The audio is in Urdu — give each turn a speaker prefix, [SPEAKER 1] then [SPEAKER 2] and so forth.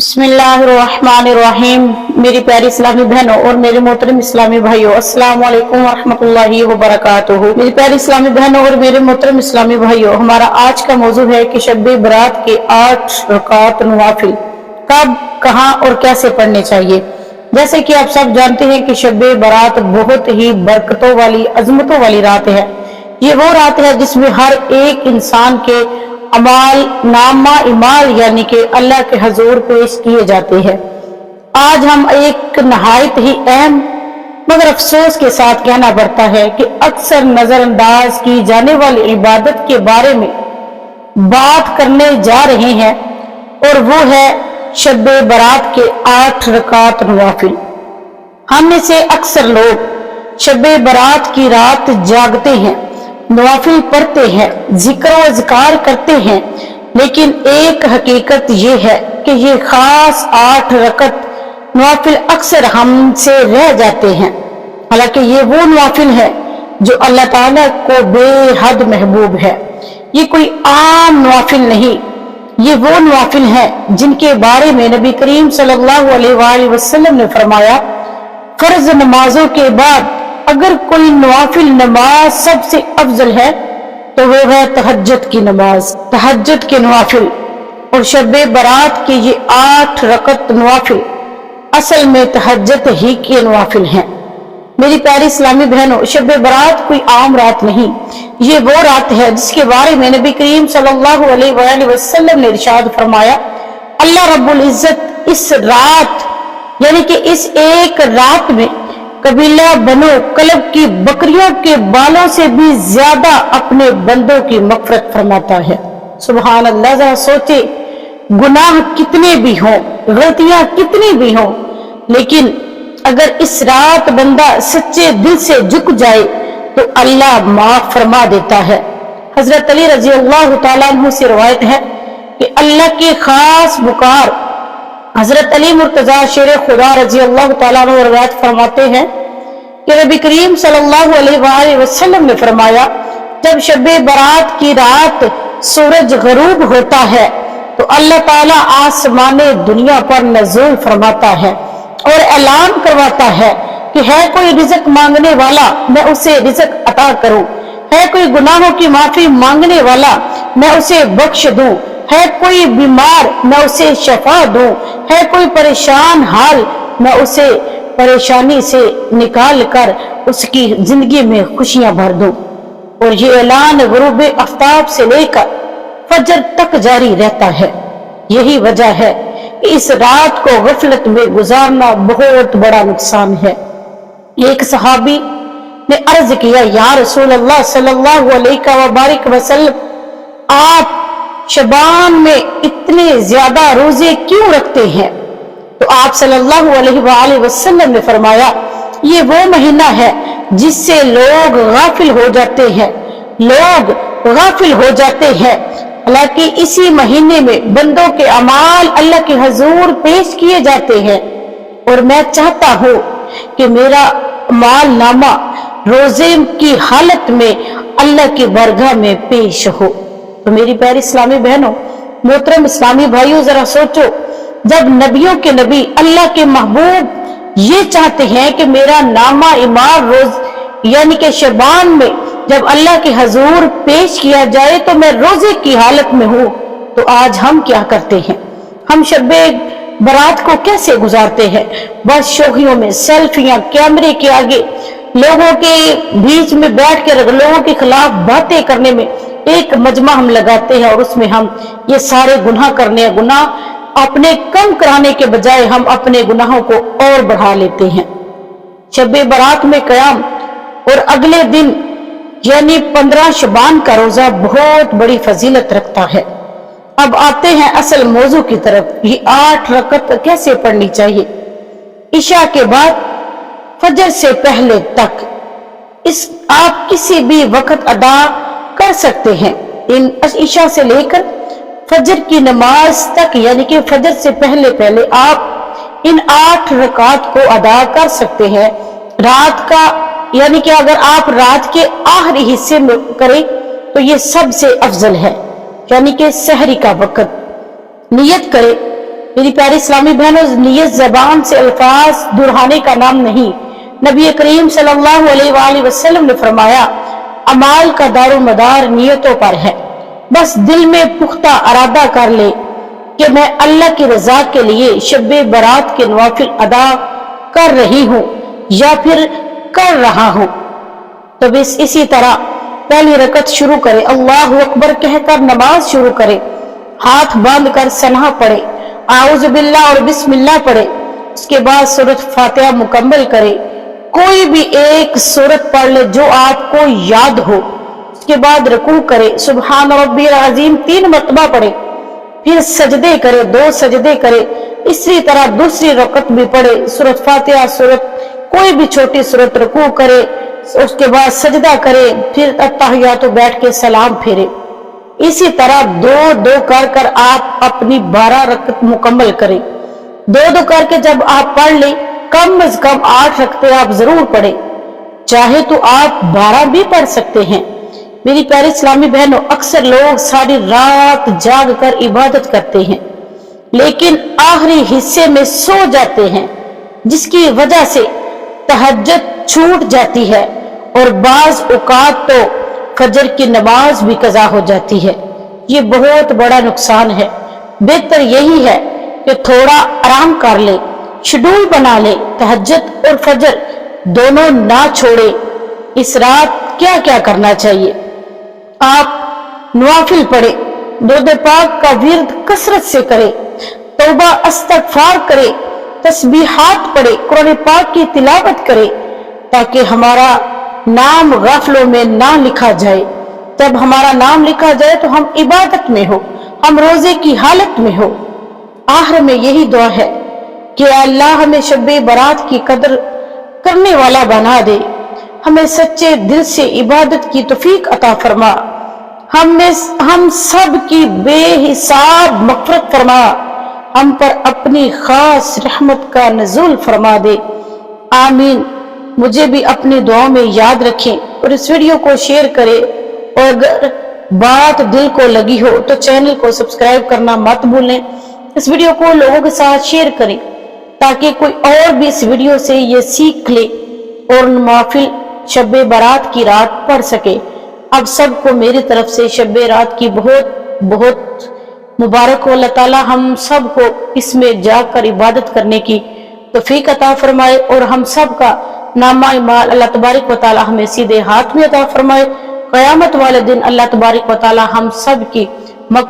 [SPEAKER 1] بسم اللہ الرحمن الرحیم۔ میری پیاری اسلامی بہنوں اور میرے محترم اسلامی بھائیوں، السلام علیکم ورحمۃ اللہ وبرکاتہ۔ میری پیاری اسلامی بہنوں اور میرے محترم اسلامی بھائیوں، ہمارا آج کا موضوع ہے کہ شب برات کے آٹھ رکعت نوافل۔ کب، کہاں اور کیسے پڑھنے چاہیے؟ جیسے کہ آپ سب جانتے ہیں کہ شب برات بہت ہی برکتوں والی، عظمتوں والی رات ہے۔ یہ وہ رات ہے جس میں ہر ایک انسان کے امال نامہ امال یعنی کہ اللہ کے حضور پیش کیے جاتے ہیں۔ آج ہم ایک نہایت ہی اہم مگر افسوس کے ساتھ کہنا پڑتا ہے کہ اکثر نظر انداز کی جانے والی عبادت کے بارے میں بات کرنے جا رہے ہیں اور وہ ہے شب برات کے آٹھ رکعت نوافل۔ ہم میں سے اکثر لوگ شب برات کی رات جاگتے ہیں۔ نوافل پڑھتے ہیں، ذکر و اذکار کرتے ہیں، لیکن ایک حقیقت یہ ہے کہ یہ خاص آٹھ رکت نوافل اکثر ہم سے رہ جاتے ہیں۔ حالانکہ یہ وہ نوافل ہے جو اللہ تعالیٰ کو بے حد محبوب ہے۔ یہ کوئی عام نوافل نہیں، یہ وہ نوافل ہیں جن کے بارے میں نبی کریم صلی اللہ علیہ وآلہ وسلم نے فرمایا، فرض نمازوں کے بعد اگر کوئی نوافل نماز سب سے افضل ہے، تو وہ ہے تہجد کی نماز، تہجد کے نوافل۔ اور شب برات کے یہ آٹھ رکت نوافل اصل میں تہجد ہی کے نوافل ہیں۔ میری پیاری اسلامی بہنوں شب برات کوئی عام رات نہیں۔ یہ وہ رات ہے جس کے بارے میں نبی کریم صلی اللہ علیہ وآلہ وسلم نے ارشاد فرمایا، اللہ رب العزت اس رات یعنی کہ اس ایک رات میں قبیلہ بنو کلب کی بکریوں کے بالوں سے بھی زیادہ اپنے بندوں کی مغفرت فرماتا ہے۔ سبحان اللہ، ذرا سوچے گناہ کتنے بھی ہوں، غلطیاں کتنی بھی ہوں، لیکن اگر اس رات بندہ سچے دل سے جھک جائے تو اللہ معاف فرما دیتا ہے۔ حضرت علی رضی اللہ تعالیٰ عنہ سے روایت ہے کہ اللہ کے خاص بکار حضرت علی مرتضی شیر خدا رضی اللہ تعالیٰ عنہ روایت فرماتے ہیں۔ کہ نبی کریم صلی اللہ علیہ وآلہ وسلم نے فرمایا، جب شب برات کی رات سورج غروب ہوتا ہے، تو اللہ تعالیٰ آسمان دنیا پر نزول فرماتا ہے اور اعلان کرواتا ہے کہ ہے کوئی رزق مانگنے والا، میں اسے رزق عطا کروں۔ ہے کوئی گناہوں کی معافی مانگنے والا، میں اسے بخش دوں۔ ہے کوئی بیمار، میں اسے شفا دوں۔ ہے کوئی پریشان حال، میں اسے پریشانی سے نکال کر اس کی زندگی میں خوشیاں بھر دوں۔ اور یہ اعلان غروب افتاب سے لے کر فجر تک جاری رہتا ہے۔ یہی وجہ ہے کہ اس رات کو غفلت میں گزارنا بہت بڑا نقصان ہے۔ ایک صحابی نے عرض کیا، یا رسول اللہ صلی اللہ علیہ وبارک وسلم، آپ شبان میں اتنے زیادہ روزے کیوں رکھتے ہیں؟ تو آپ صلی اللہ علیہ وآلہ وسلم نے فرمایا، یہ وہ مہینہ ہے جس سے لوگ غافل ہو جاتے ہیں، لوگ غافل ہو جاتے ہیں۔ حالانکہ اسی مہینے میں بندوں کے امال اللہ کے حضور پیش کیے جاتے ہیں۔ اور میں چاہتا ہوں کہ میرا مال نامہ روزے کی حالت میں اللہ کی برگاہ میں پیش ہو۔ تو میری پیاری اسلامی بہنوں، محترم اسلامی بھائیوں، ذرا سوچو جب نبیوں کے نبی اللہ کے محبوب یہ چاہتے ہیں کہ میرا نامہ امار روز یعنی کہ شبان میں جب اللہ کے حضور پیش کیا جائے تو میں روزے کی حالت میں ہوں، تو آج ہم کیا کرتے ہیں؟ ہم شب برات کو کیسے گزارتے ہیں؟ بس شوخیوں میں سیلفیاں، کیمرے کے آگے، لوگوں کے بیچ میں بیٹھ کے لوگوں کے خلاف باتیں کرنے میں ایک مجمع ہم لگاتے ہیں اور اس میں ہم یہ سارے گناہ کرنے ہیں گناہ اپنے کم کرانے کے بجائے ہم اپنے گناہوں کو اور بڑھا لیتے ہیں۔ شب برات میں قیام اور اگلے دن یعنی پندرہ شبان کا روزہ بہت بڑی فضیلت رکھتا ہے۔ اب آتے ہیں اصل موضوع کی طرف۔ یہ آٹھ رکت کیسے پڑھنی چاہیے؟ عشاء کے بعد فجر سے پہلے تک اس آپ کسی بھی وقت ادا کر سکتے ہیں۔ ان عشاء سے لے کر فجر کی نماز تک یعنی کہ فجر سے پہلے پہلے آپ ان آٹھ رکعت کو ادا کر سکتے ہیں۔ رات کا یعنی کہ اگر آپ رات کے آخری حصے میں کریں تو یہ سب سے افضل ہے۔ یعنی کہ سحری کا وقت۔ نیت کرے میری پیاری اسلامی بہنوں، نیت زبان سے الفاظ دہرانے کا نام نہیں۔ نبی کریم صلی اللہ علیہ وآلہ وسلم نے فرمایا، امال کا دار و مدار نیتوں پر ہے۔ بس دل میں پختہ ارادہ کر لے کہ میں اللہ کی رضا کے لیے شب برات کے نوافل ادا کر رہی ہوں یا پھر کر رہا ہوں۔ تو بس اسی طرح پہلی رکت شروع کرے، اللہ اکبر کہہ کر نماز شروع کرے، ہاتھ باندھ کر سنہا پڑے اعوذ باللہ اور بسم اللہ پڑھے، اس کے بعد سورت فاتحہ مکمل کرے۔ کوئی بھی ایک سورت پڑھ لے جو آپ کو یاد ہو۔ کے بعد رکوع کرے، سبحان ربی العظیم، تین مرتبہ پڑھے، پھر سجدے کرے، دو سجدے کرے، اسی طرح دوسری رکعت بھی پڑھے، سورت فاتحہ، سورت کوئی بھی چھوٹی سورت رکوع کرے، اس کے بعد سجدہ کرے، پھر اتحیات بیٹھ کے سلام پھیرے۔ اسی طرح دو دو کر کر آپ اپنی بارہ رکعت مکمل کریں۔ دو دو کر کے جب آپ پڑھ لیں، کم از کم آٹھ رکھتے آپ ضرور پڑھیں۔ چاہے تو آپ بارہ بھی پڑھ سکتے ہیں۔ میری پیاری اسلامی بہنوں، اکثر لوگ ساری رات جاگ کر عبادت کرتے ہیں، لیکن آخری حصے میں سو جاتے ہیں، جس کی وجہ سے تہجد چھوٹ جاتی ہے اور بعض اوقات تو فجر کی نماز بھی قضا ہو جاتی ہے۔ یہ بہت بڑا نقصان ہے۔ بہتر یہی ہے کہ تھوڑا آرام کر لے، شیڈول بنا لے، تہجد اور فجر دونوں نہ چھوڑے۔ اس رات کیا کیا کرنا چاہیے؟ آپ نوافل پڑھے درد پاک کا ورد کثرت سے کرے توبہ استغفار کرے تسبیحات پڑھے قرآن پاک کی تلاوت کرے تاکہ ہمارا نام غفلوں میں نہ لکھا جائے۔ جب ہمارا نام لکھا جائے تو ہم عبادت میں ہو ہم روزے کی حالت میں ہو آخر میں یہی دعا ہے کہ اللہ ہمیں شب برات کی قدر کرنے والا بنا دے۔ ہمیں سچے دل سے عبادت کی توفیق عطا فرما۔ ہم میں ہم سب کی بے حساب مغفرت فرما، ہم پر اپنی خاص رحمت کا نزول فرما دے۔ آمین۔ مجھے بھی اپنی دعاؤں میں یاد رکھیں اور اس ویڈیو کو شیئر کریں۔ اور اگر بات دل کو لگی ہو تو چینل کو سبسکرائب کرنا مت بھولیں۔ اس ویڈیو کو لوگوں کے ساتھ شیئر کریں تاکہ کوئی اور بھی اس ویڈیو سے یہ سیکھ لے اور محفل شب برات کی رات پڑھ سکے۔ اب سب کو میری طرف سے شب رات کی بہت بہت مبارک ہو۔ اللہ تعالی ہم سب کو اس میں جا کر عبادت کرنے کی توفیق عطا فرمائے اور ہم سب کا نامہ مال اللہ تبارک و تعالی ہمیں سیدھے ہاتھ میں عطا فرمائے۔ قیامت والے دن اللہ تبارک و تعالی ہم سب کی